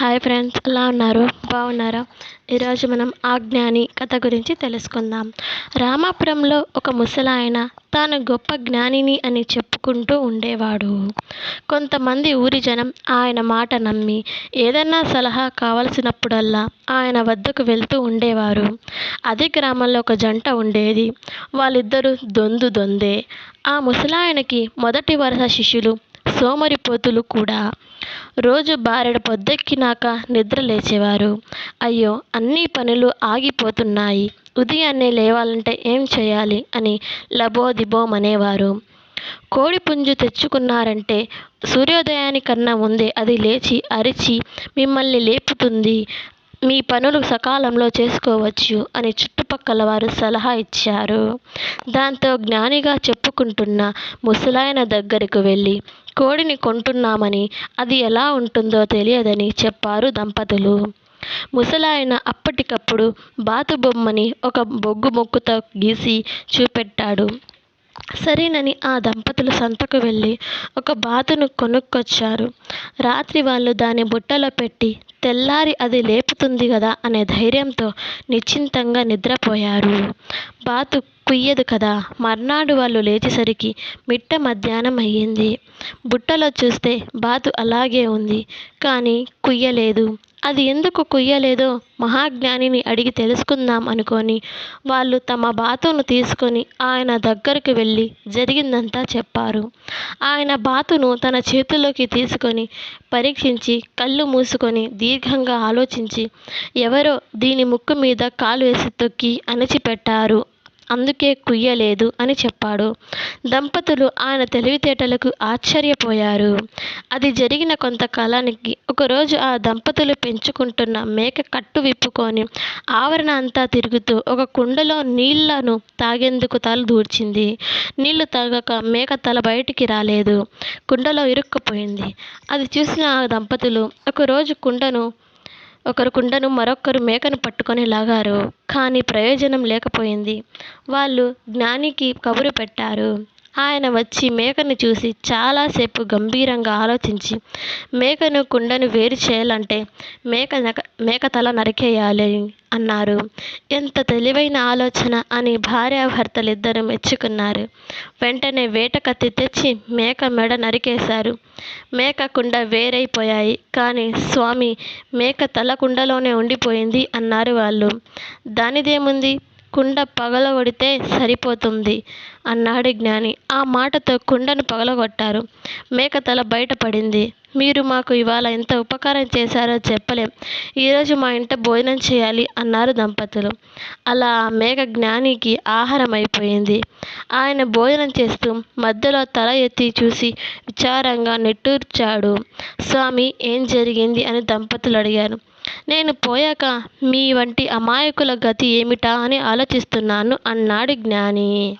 Hi friends ఎలా ఉన్నారు? బాగున్నారా ఈరోజు మనం ఆజ్ఞాని కథ గురించి తెలుసుకుందాం. రామాపురంలో ఒక ముసలాయన తాను గొప్ప జ్ఞానిని అని చెప్పుకుంటూ ఉండేవాడు. కొంతమంది ఊరి జనం ఆయన మాట నమ్మి ఏదన్నా సలహా కావలసినప్పుడల్లా ఆయన వద్దకు వెళ్తూ ఉండేవారు. అదే గ్రామంలో ఒక జంట ఉండేది. వాళ్ళిద్దరూ దొందు దొందే. ఆ ముసలాయనకి మొదటి వరుస శిష్యులు సోమరిపోతులు కూడా రోజు బారెడు పొద్దెక్కినాక నిద్ర లేచేవారు. అయ్యో అన్ని పనులు ఆగిపోతున్నాయి. ఉదయాన్నే లేవాలంటే ఏం చేయాలి? అని లబోదిబోమనేవారు కోడిపుంజు తెచ్చుకున్నారంటే సూర్యోదయానికన్నా ముందే అది లేచి అరిచి మిమ్మల్ని లేపుతుంది. మీ పనులు సకాలంలో చేసుకోవచ్చు అని చుట్టుపక్కల వారు సలహా ఇచ్చారు. దాంతో జ్ఞానిగా చెప్పుకుంటున్న ముసలాయన దగ్గరకు వెళ్ళి కోడిని కొంటున్నామని అది ఎలా ఉంటుందో తెలియదని చెప్పారు దంపతులు. ముసలాయన అప్పటికప్పుడు బాతు బొమ్మని ఒక బొగ్గు మొక్కుతో గీసి చూపెట్టాడు. సరేనని ఆ దంపతులు సంతకు వెళ్ళి ఒక బాతును కొనుక్కొచ్చారు. రాత్రి వాళ్ళు దాని బుట్టలో పెట్టి తెల్లారి అది లేపుతుంది కదా అనే ధైర్యంతో నిశ్చింతంగా నిద్రపోయారు. బాతు కుయ్యదు కదా. మర్నాడు వాళ్ళు లేచేసరికి మిట్ట మధ్యాహ్నం అయ్యింది. బుట్టలో చూస్తే బాతు అలాగే ఉంది. కానీ కుయ్యలేదు. అది ఎందుకు కుయ్యలేదో మహాజ్ఞానిని అడిగి తెలుసుకుందాం అనుకొని వాళ్ళు తమ బాతును తీసుకొని ఆయన దగ్గరకు వెళ్ళి జరిగిందంతా చెప్పారు. ఆయన బాతును తన చేతిలోకి తీసుకొని పరీక్షించి కళ్ళు మూసుకొని దీర్ఘంగా ఆలోచించి ఎవరో దీని ముక్కు మీద కాలు వేసి తొక్కి అణిచిపెట్టారు. అందుకే కుయ్యలేదు అని చెప్పాడు. దంపతులు ఆయన తెలివితేటలకు ఆశ్చర్యపోయారు. అది జరిగిన కొంతకాలానికి ఒకరోజు ఆ దంపతులు పెంచుకుంటున్న మేక కట్టు విప్పుకొని ఆవరణ అంతా తిరుగుతూ ఒక కుండలో నీళ్ళను తాగేందుకు తల దూర్చింది. నీళ్ళు తాగక మేక తల బయటికి రాలేదు. కుండలో ఇరుక్కుపోయింది. అది చూసిన ఆ దంపతులు ఒకరోజు కుండను ఒకరు కుండను మరొకరు మేకను పట్టుకొని లాగారు. కానీ ప్రయోజనం లేకపోయింది. వాళ్ళు జ్ఞానికి కబురు పెట్టారు. ఆయన వచ్చి మేకను చూసి చాలాసేపు గంభీరంగా ఆలోచించి మేకను కుండను వేరు చేయాలంటే మేక నక మేక తల నరికేయాలి అన్నారు. ఎంత తెలివైన ఆలోచన అని భార్యాభర్తలిద్దరూ మెచ్చుకున్నారు. వెంటనే వేట కత్తి తెచ్చి మేక మెడ నరికేశారు. మేక కుండ వేరైపోయాయి కానీ స్వామి మేక తల కుండలోనే ఉండిపోయింది అన్నారు వాళ్ళు. దానిదేముంది? కుండ పగలగొడితే సరిపోతుంది అన్నాడు జ్ఞాని. ఆ మాటతో కుండను పగలగొట్టారు. మేక తల బయటపడింది మీరు మాకు ఇవాళ ఎంత ఉపకారం చేశారో చెప్పలేం. ఈరోజు మా ఇంట భోజనం చేయాలి అన్నారు దంపతులు. అలా ఆ మేక జ్ఞానికి ఆహారం అయిపోయింది. ఆయన భోజనం చేస్తూ మధ్యలో తల ఎత్తి చూసి విచారంగా నిట్టూర్చాడు. స్వామి ఏం జరిగింది? అని దంపతులు అడిగారు. నేను పోయాక మీ వంటి అమాయకుల గతి ఏమిటా? అని ఆలోచిస్తున్నాను అన్నాడు జ్ఞాని.